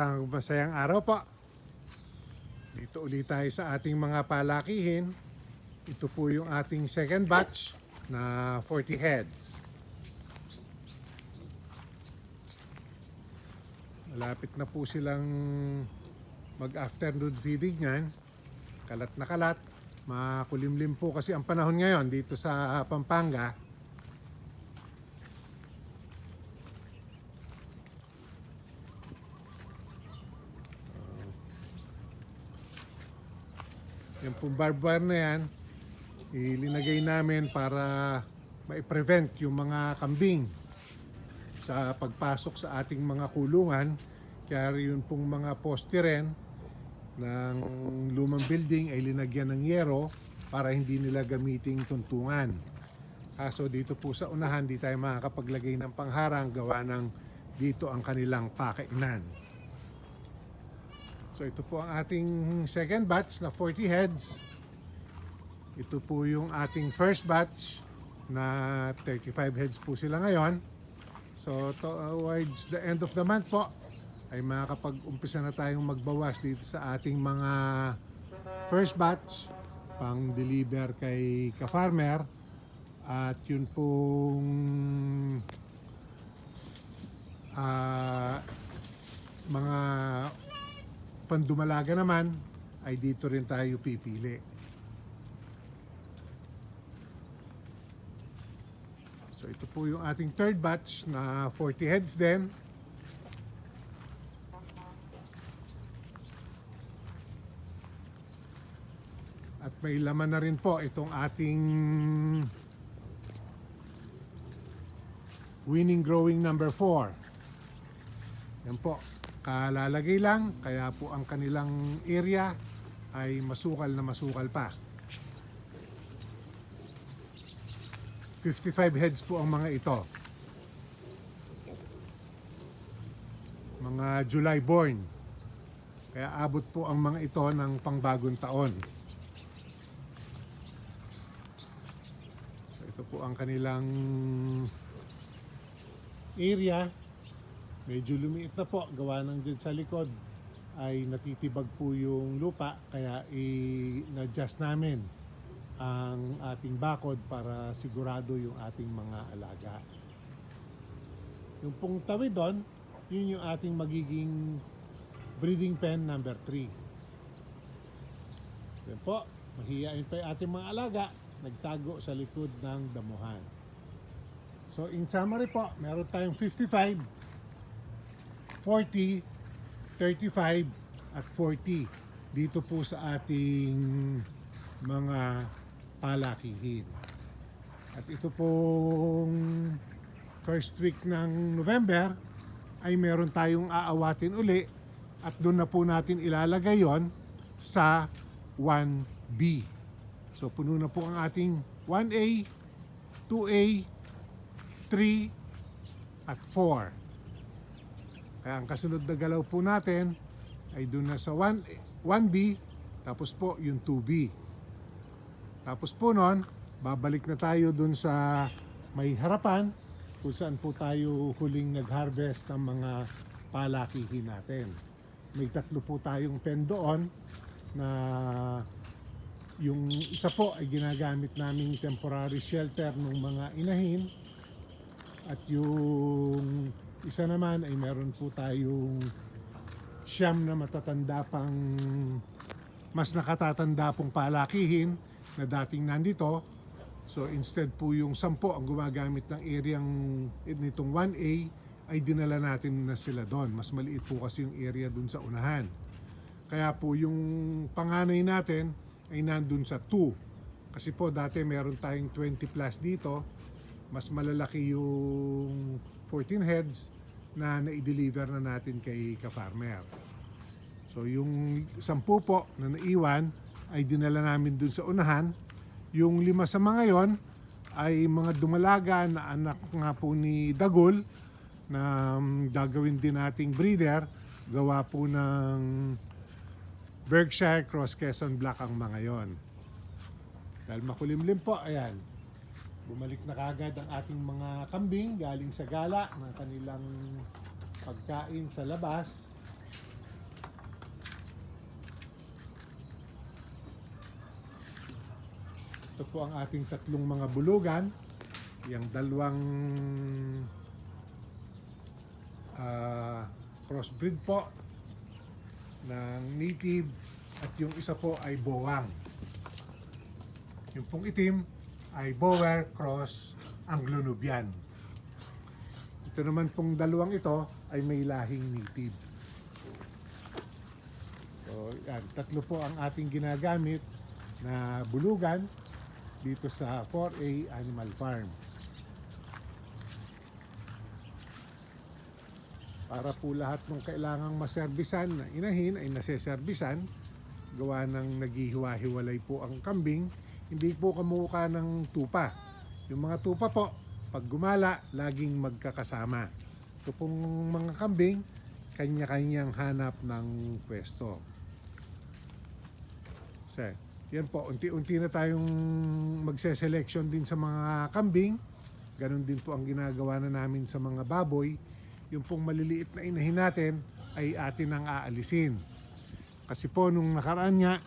Isang masayang araw po. Dito ulit tayo sa ating mga palakihin. Ito po yung ating second batch na 40 heads. Malapit na po silang mag-afternoon feeding yan. Kalat na kalat. Makulimlim po kasi ang panahon ngayon dito sa Pampanga. Yung pong barbed wire na yan, ilinagay namin para ma-prevent yung mga kambing sa pagpasok sa ating mga kulungan. Kaya yun pong mga poste rin ng lumang building ay linagyan ng yero para hindi nila gamiting tuntungan. Kaso dito po sa unahan, di tayo makakapaglagay ng pangharang gawa ng dito ang kanilang pakainan. So ito po ang ating second batch na 40 heads. Ito po yung ating first batch na 35 heads po sila ngayon. So towards the end of the month po ay makakapag-umpisa na tayong magbawas dito sa ating mga first batch pang deliver kay ka-farmer at yun pong ah, mga pandumalaga naman ay dito rin tayo pipili. So ito po yung ating third batch na 40 heads din. At may laman na rin po itong ating winning growing number 4. Yan po, kalalagay lang, kaya po ang kanilang area ay masukal na masukal pa. 55 heads po ang mga ito. Mga July born. Kaya abot po ang mga ito ng pangbagong taon. Ito po ang kanilang area. Medyo lumiit na po. Gawa ng dyan sa likod ay natitibag po yung lupa. Kaya i-adjust namin ang ating bakod para sigurado yung ating mga alaga. Yung pong tawid doon, yun yung ating magiging breeding pen number 3. Yan po, mahihain pa yung ating mga alaga, nagtago sa likod ng damuhan. So in summary po, meron tayong 55, 40, 35, at 40 dito po sa ating mga palakihin. At ito pong first week ng November ay meron tayong aawatin uli at doon na po natin ilalagay yon sa 1B. So puno na po ang ating 1A, 2A, 3 at 4. Kaya ang kasunod na galaw po natin ay doon na sa 1, 1B tapos po yung 2B. Tapos po nun, babalik na tayo doon sa may harapan kung saan po tayo huling nag-harvest ng mga palakihin natin. May tatlo po tayong pen doon na yung isa po ay ginagamit naming temporary shelter ng mga inahin at yung isa naman ay meron po tayong siyam na matatanda pang mas nakatatanda pong palakihin na dating nandito. So instead po yung sampo ang gumagamit ng areang nitong 1A ay dinala natin na sila doon. Mas maliit po kasi yung area doon sa unahan. Kaya po yung panganay natin ay nandun sa 2. Kasi po dati meron tayong 20 plus dito. Mas malalaki yung 14 heads na na-deliver na natin kay ka-farmer. So yung 10 po na naiwan ay dinala namin dun sa unahan. Yung lima sa mga yon ay mga dumalaga na anak nga po ni Dagol na um, gagawin din nating breeder. Gawa po ng Berkshire Cross Quezon Black ang mga yon. Dahil makulimlim po, ayan. Bumalik na kagad ang ating mga kambing galing sa gala ng kanilang pagkain sa labas. Ito po ang ating tatlong mga bulugan. Yung dalawang uh, crossbreed po ng native at yung isa po ay boang. Yung pong itim ay Bower Cross Anglo-Nubian. Ito naman pong dalawang ito ay may lahing native. So, yan, tatlo po ang ating ginagamit na bulugan dito sa 4A Animal Farm. Para po lahat ng kailangang maservisan na inahin ay naseservisan gawa ng naghihiwa-hiwalay po ang kambing hindi po kamukha ng tupa. Yung mga tupa po pag gumala laging magkakasama. Ito pong mga kambing kanya-kanyang hanap ng pwesto. So, yan po unti-unti na tayong magse-selection din sa mga kambing. Ganun din po ang ginagawa na namin sa mga baboy. Yung pong maliliit na inahin natin ay atin ang aalisin. Kasi po nung nakaraan nga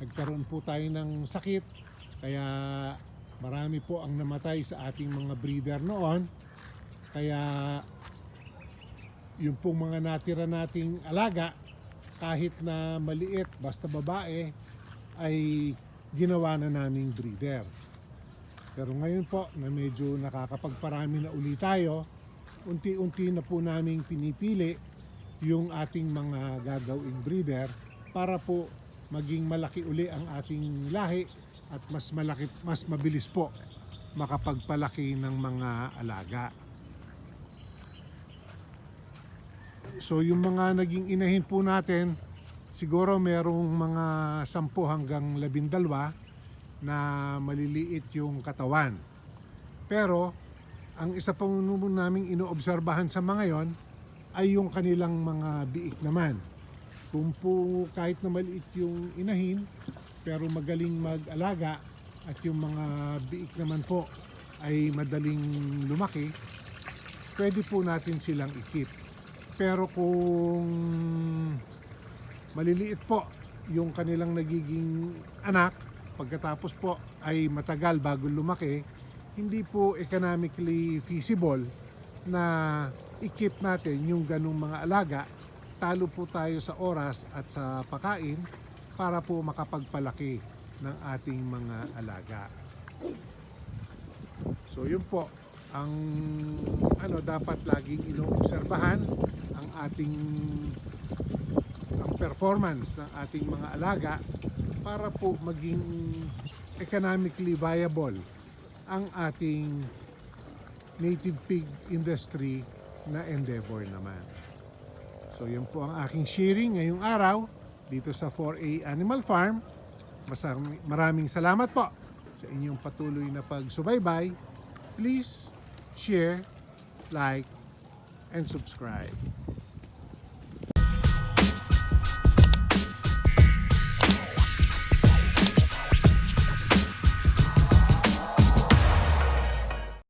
nagkaroon po tayo ng sakit kaya marami po ang namatay sa ating mga breeder noon. Kaya yung pong mga natira nating alaga kahit na maliit basta babae ay ginawa na naming breeder. Pero ngayon po na medyo nakakapagparami na uli tayo unti-unti na po naming pinipili yung ating mga gagawing breeder para po maging malaki uli ang ating lahi at mas malaki mas mabilis po makapagpalaki ng mga alaga. So yung mga naging inahin po natin siguro merong mga 10 hanggang 12 na maliliit yung katawan. Pero ang isa pang naming inoobserbahan sa mga yon ay yung kanilang mga biik naman. Kung po kahit na maliit yung inahin, pero magaling mag-alaga at yung mga biik naman po ay madaling lumaki, pwede po natin silang ikip. Pero kung maliliit po yung kanilang nagiging anak, pagkatapos po ay matagal bago lumaki, hindi po economically feasible na ikip natin yung ganung mga alaga, talo po tayo sa oras at sa pakain para po makapagpalaki ng ating mga alaga. So yun po ang ano dapat laging inoobserbahan ang ating ang performance ng ating mga alaga para po maging economically viable ang ating native pig industry na endeavor naman. So yun po ang aking sharing ngayong araw dito sa 4A Animal Farm. Masam- Maraming salamat po sa inyong patuloy na pagsubaybay. Please share, like, and subscribe.